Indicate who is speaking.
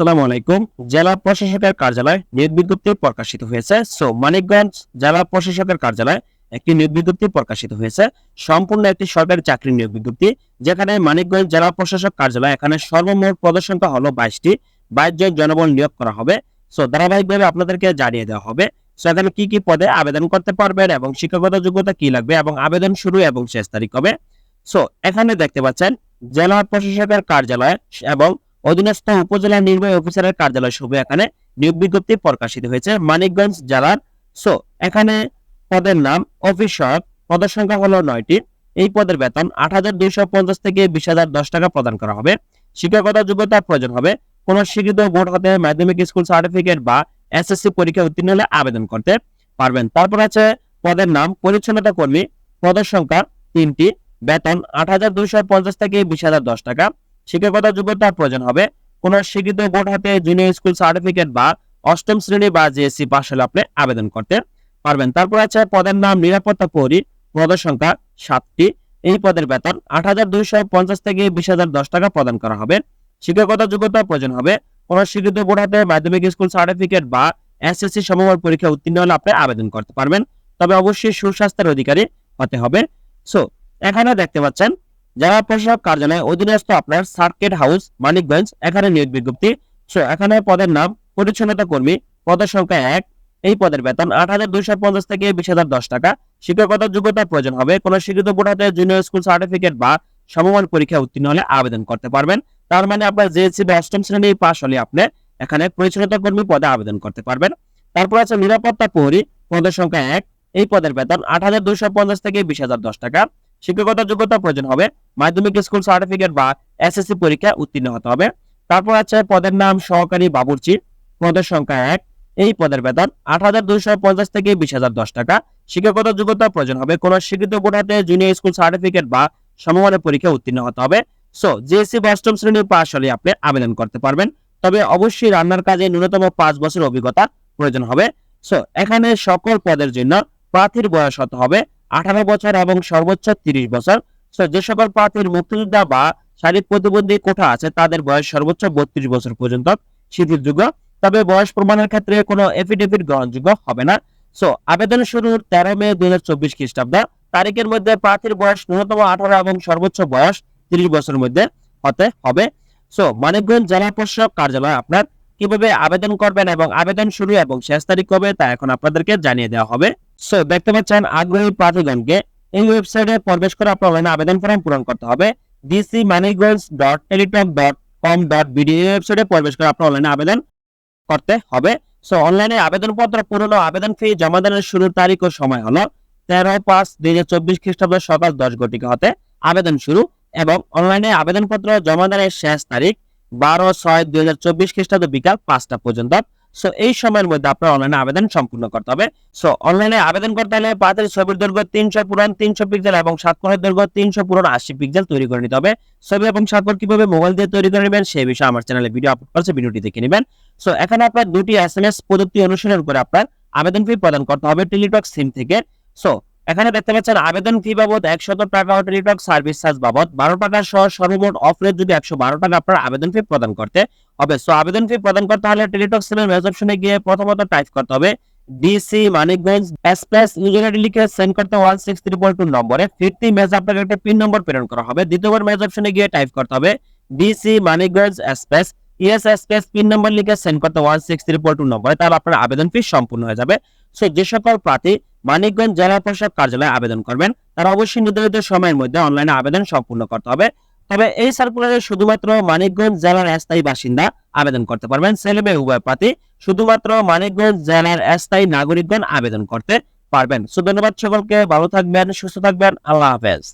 Speaker 1: আসসালামু আলাইকুম। জেলা প্রশাসকের কার্যালয় নিয়োগ বিজ্ঞপ্তি প্রকাশিত হয়েছে। সো, মানিকগঞ্জ জেলা প্রশাসকের কার্যালয় একটি নিয়োগ বিজ্ঞপ্তি প্রকাশিত হয়েছে। সম্পূর্ণ একটি সরকারি চাকরি নিয়োগ বিজ্ঞপ্তি, যেখানে মানিকগঞ্জ জেলা প্রশাসক কার্যালয় এখানে সর্বমোট পদের সংখ্যা হলো বাইশটি, বাইশ জন জনবল নিয়োগ করা হবে। সো, ধারাবাহিকভাবে আপনাদেরকে জানিয়ে দেওয়া হবে। সো, এখানে কি কি পদে আবেদন করতে পারবেন এবং শিক্ষাগত যোগ্যতা কি লাগবে এবং আবেদন শুরু এবং শেষ তারিখ হবে সো, এখানে দেখতে পাচ্ছেন, জেলা প্রশাসকের কার্যালয় এবং অধীনস্থ উপজেলা নির্বাহী অফিসারের কার্যালয় সবে এখানে নিয়োগ বিজ্ঞপ্তি প্রকাশিত হয়েছে। মানিকগঞ্জ জেলার সো, এখানে পদের নাম অফিস পদের সংখ্যা হলো নয়টি। এই পদের বেতন আট হাজার দুইশো পঞ্চাশ থেকে বিশ হাজার দশ টাকা প্রদান করা হবে। শিক্ষাগত যোগ্যতার প্রয়োজন হবে। কোন স্বীকৃত বোর্ড হতে মাধ্যমিক স্কুল সার্টিফিকেট বা এসএসসি পরীক্ষা উত্তীর্ণ হলে আবেদন করতে পারবেন। তারপর আছে পদের নাম পরিচ্ছন্নতা কর্মী। পদের সংখ্যা তিনটি। বেতন আট হাজার দুইশো পঞ্চাশ থেকে বিশ হাজার দশ টাকা। শিক্ষাগত যোগ্যতার প্রয়োজন হবে। কোন স্বীকৃত বোর্ড হাতে জুনিয়র স্কুল সার্টিফিকেট বা অষ্টম শ্রেণি বা জিএসসি পাস হলে আপনি আবেদন করতে পারবেন। তারপর আছে পদের নাম, নিরাপত্তা প্রহরী পদের সংখ্যা সাতটি। এই পদের বেতন আট হাজার দুইশো পঞ্চাশ থেকে বিশ হাজার দশ টাকা প্রদান করা হবে। শিক্ষাগত যোগ্যতার প্রয়োজন হবে। কোন স্বীকৃত বোর্ড হাতে মাধ্যমিক স্কুল সার্টিফিকেট বা এসএসসি সমমান পরীক্ষা উত্তীর্ণ হলে আপনি আবেদন করতে পারবেন। তবে অবশ্যই সুস্বাস্থ্যের অধিকারী হতে হবে। সো এখানে দেখতে পাচ্ছেন জেলা প্রশাসক কার্যালয় অধীনস্থ আপনার সার্কিট হাউস, মানিকগঞ্জ, এখানে নিয়োগ বিজ্ঞপ্তি। সো, এখানে পদের নাম, পরিচ্ছন্নতা কর্মী, পদের সংখ্যা এক। এই পদের বেতন আট হাজার দুইশো পঞ্চাশ থেকে বিশ হাজার দশ টাকা। শিক্ষাগত যোগ্যতার প্রয়োজন হবে। কোন বোর্ড হাতে জুনিয়র স্কুল সার্টিফিকেট বা সমমান পরীক্ষা উত্তীর্ণ হলে আবেদন করতে পারবেন। তার মানে আপনার জেএসসি বা অষ্টম শ্রেণি পাস হলে আপনি এখানে পরিচ্ছন্নতা কর্মী পদে আবেদন করতে পারবেন। তারপর আছে নিরাপত্তা প্রহরী, পদের সংখ্যা এক। এই পদের বেতন আট হাজার দুইশো পঞ্চাশ থেকে বিশ হাজার দশ টাকা। শিক্ষাগত যোগ্যতা প্রয়োজন হবে। মাধ্যমিক স্কুল সার্টিফিকেট বা এসএসসি পরীক্ষা উত্তীর্ণ হতে হবে। তারপর আছে পদের নাম সহকারী বাবুর্চি, পদের সংখ্যা এক। এই পদের বেতন আট হাজার দুইশো পঞ্চাশ থেকে বিশ হাজার দশ টাকা। শিক্ষাগত যোগ্যতা প্রয়োজন হবে। কোন স্বীকৃত বোর্ড হাতে জুনিয়র স্কুল সার্টিফিকেট বা সমমানের পরীক্ষা উত্তীর্ণ হতে হবে। সো জিএসসি বা অষ্টম শ্রেণির পাশ হলে আপনি আবেদন করতে পারবেন। তবে অবশ্যই রান্নার কাজে ন্যূনতম পাঁচ বছর অভিজ্ঞতা প্রয়োজন হবে। সো এখানে সকল পদের জন্য প্রার্থীর বয়স হতে হবে। আঠারো বছর এবং সর্বোচ্চ তিরিশ বছর। যে সকল প্রার্থীর মুক্তিযোদ্ধা বা শারীরিক প্রতিবন্ধী কোঠা আছে, তাদের বয়স সর্বোচ্চ বত্রিশ বছর পর্যন্ত শিথিলযোগ্য তবে বয়স প্রমাণের ক্ষেত্রে কোনো এফিডেভিট গ্রহণযোগ্য হবে না। সো আবেদন শুরুর তেরো মে দুই হাজার চব্বিশ খ্রিস্টাব্দ। তারিখের মধ্যে প্রার্থীর বয়স ন্যূনতম আঠারো এবং সর্বোচ্চ বয়স তিরিশ বছরের মধ্যে হতে হবে। সো মানিকগঞ্জ জেলা প্রশাসক কার্যালয় আপনার কীভাবে আবেদন করবেন এবং আবেদন শুরু এবং শেষ তারিখ কবে, তা এখন আপনাদেরকে জানিয়ে দেওয়া হবে। সো দেখতে পাচ্ছেন, আগ্রহী প্রার্থীগণকে এই ওয়েবসাইটে প্রবেশ করে আপনার অনলাইনে আবেদন ফর্ম পূরণ করতে হবে। DC Manikganj dot Teletalk dot com dot BD ওয়েবসাইটে প্রবেশ করে আপনার অনলাইনে আবেদন করতে হবে। সো অনলাইনে আবেদনপত্র পূরণ ও আবেদন ফি জমা দানের শুরুর তারিখ ও সময় হলো তেরো পাঁচ দুই হাজার চব্বিশ খ্রিস্টাব্দ সকাল দশ ঘটিকা হতে আবেদন শুরু এবং অনলাইনে আবেদনপত্র জমা দানের শেষ তারিখ বারো ছয় দুই হাজার চব্বিশ খ্রিস্টাব্দ বিকাল পাঁচটা পর্যন্ত। সো এই সময়ের মধ্যে আপনার অনলাইনে আবেদন সম্পূর্ণ করতে হবে। সো অনলাইনে আবেদন করতে হলে পাতের ছবির দৈর্ঘ্য তিনশো পুরান তিনশো পিক্সেল এবং স্বাক্ষরের দৈর্ঘ্য তিনশো পুরান আশি পিক্সেল তৈরি করে নিতে হবে। ছবি এবং স্বাক্ষর কীভাবে মোবাইল দিয়ে তৈরি করে নেবেন সেই বিষয়ে আমার চ্যানেলে ভিডিও আপলোড করছে, ভিডিওটি দেখে নেবেন। সো এখানে আপনার দুটি এস এম এস প্রযুক্তি অনুসরণ করে আপনার আবেদন ফি প্রদান করতে হবে। টেলিটক সিম থেকে। সো এখানে দেখতে পাচ্ছেন আবেদন ফি বাবদ? একশত টাকা ও টেলিটক সার্ভিস চার্জ বাবদ। বারো টাকা সহ সর্বমোট অফ যদি একশো বারো টাকা আপনার আবেদন ফি প্রদান করতে হবে। সো আবেদন ফি প্রদান করতে হলে টেলিটক সিমের মেজ অপশনে গিয়ে প্রথমত টাইপ করতে হবে DC Manikganj express user ID লিখে সেন্ড করতে ওয়ান সিক্স টু নম্বরে। ফিরতি মেজ আপনাকে একটা পিন নম্বর প্রেরণ করা হবে। দ্বিতীয়বার মেজ অপশনে গিয়ে টাইপ করতে হবে DC Manikganj express ES pin number লিখে সেন্ড করতে ওয়ান সিক্স টু নম্বরে আপনার আবেদন ফি সম্পূর্ণ হয়ে যাবে। সো যে সকল প্রার্থী মানিকগঞ্জ জেলা প্রশাসক কার্যালয়ে আবেদন করবেন, তারা অবশ্যই নির্ধারিত সময়ের মধ্যে অনলাইনে আবেদন সম্পূর্ণ করতে হবে। তবে এই সার্কুলারে শুধুমাত্র মানিকগঞ্জ জেলার স্থায়ী বাসিন্দা আবেদন করতে পারবেন। উভয় প্রার্থী শুধুমাত্র মানিকগঞ্জ জেলার স্থায়ী নাগরিকগণ আবেদন করতে পারবেন। সো ধন্যবাদ সকলকে, ভালো থাকবেন, সুস্থ থাকবেন, আল্লাহ হাফেজ।